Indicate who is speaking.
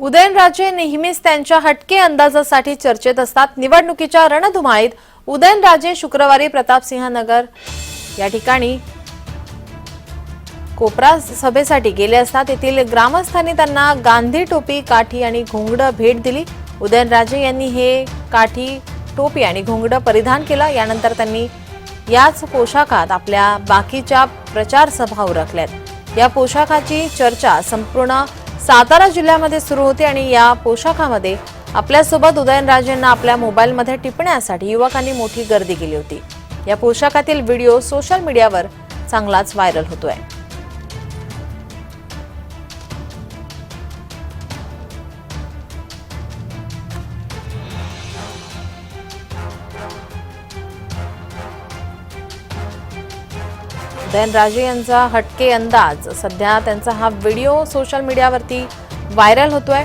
Speaker 1: उदयनराजे नेहमीच त्यांच्या हटके अंदाजासाठी चर्चेत असतात. निवडणुकीच्या रणधुमाळीत उदयनराजे शुक्रवारी प्रतापसिंह नगर या ठिकाणी कोपरा सभेसाठी गेले असता तेथील ग्रामस्थांनी त्यांना गांधी टोपी काठी आणि घोंगडं भेट दिली. उदयनराजे यांनी हे काठी टोपी आणि घोंगडं परिधान केलं. यानंतर त्यांनी याच पोशाखात आपल्या बाकीच्या प्रचार सभा उरकल्यात. या पोशाखाची चर्चा संपूर्ण सातारा जिल्ह्यामध्ये सुरू होते आणि या पोशाखामध्ये आपल्यासोबत उदयनराजेंना आपल्या मोबाईलमध्ये टिपण्यासाठी युवकांनी मोठी गर्दी केली होती. या पोशाखातील व्हिडिओ सोशल मीडियावर चांगलाच व्हायरल होतोय. उदयनराजे यांचा हटके अंदाज. सध्या त्यांचा हा व्हिडिओ सोशल मीडियावरती व्हायरल होतोय.